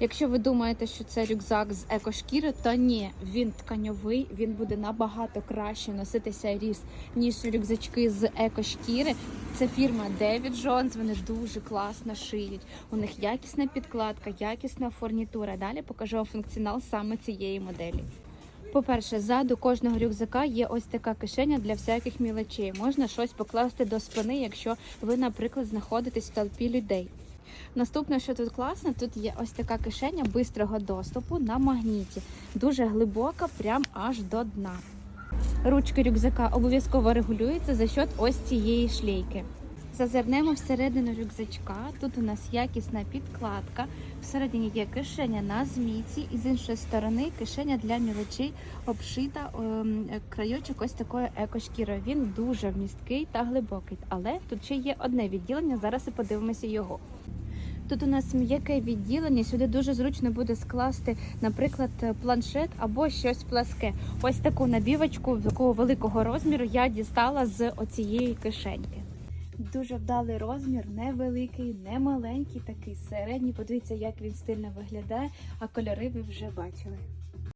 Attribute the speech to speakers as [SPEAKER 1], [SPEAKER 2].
[SPEAKER 1] Якщо ви думаєте, що це рюкзак з екошкіри, то ні, він тканьовий, він буде набагато краще носитися ріс, ніж рюкзачки з екошкіри. Це фірма David Jones, вони дуже класно шиють. У них якісна підкладка, якісна фурнітура. Далі покажу вам функціонал саме цієї моделі. По-перше, ззаду кожного рюкзака є ось така кишеня для всяких мілочей. Можна щось покласти до спини, якщо ви, наприклад, знаходитесь в толпі людей. Наступне, що тут класно, тут є ось така кишеня бистрого доступу на магніті. Дуже глибока, прям аж до дна. Ручки рюкзака обов'язково регулюються за счет ось цієї шлейки. Зазирнемо всередину рюкзачка. Тут у нас якісна підкладка. Всередині є кишеня на змійці, і з іншої сторони кишеня для мілочей обшита ем, крайочок ось такою екошкірою. Він дуже вмісткий та глибокий. Але тут ще є одне відділення. Зараз і подивимося його. Тут у нас м'яке відділення. Сюди дуже зручно буде скласти, наприклад, планшет або щось пласке. Ось таку набівочку такого великого розміру я дістала з оцієї кишеньки. Дуже вдалий розмір, невеликий, не маленький, такий середній. Подивіться, як він стильно виглядає, а кольори ви вже бачили.